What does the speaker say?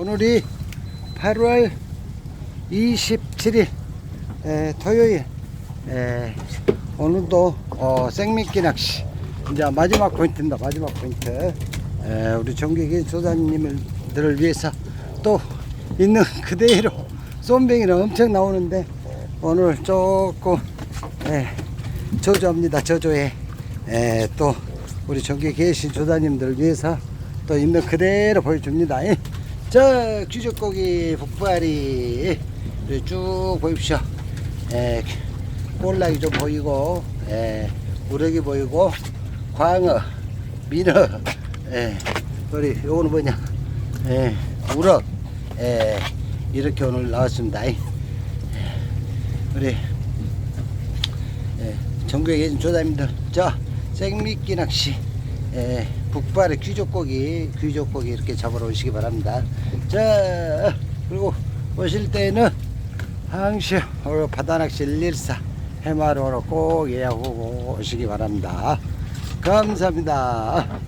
오늘이 8월 27일 에, 토요일. 에, 오늘도 어, 생미끼 낚시. 이제 마지막 포인트입니다 마지막 포인트. 에, 우리 정기기 조사님들을 위해서 또 있는 그대로 쏨뱅이는 엄청 나오는데 오늘 조금 에, 저조합니다 저조해. 에, 또 우리 전국에 계신 조사님들을 위해서 또 있는 그대로 보여줍니다 예. 저 귀족고기 북발이 우리 쭉 보십시오 에, 볼락이 좀 보이고 에, 우럭이 보이고 광어 민어 에, 우리 요거는 뭐냐 에, 우럭 에, 이렇게 오늘 나왔습니다 예. 우리 예, 전국에 계신 조사님들 자 생미끼 낚시 예, 북발의 귀족고기 귀족고기 이렇게 잡으러 오시기 바랍니다. 자 그리고 오실 때는 항시 바다낚시 114 해마로로 꼭 예약하고 오시기 바랍니다. 감사합니다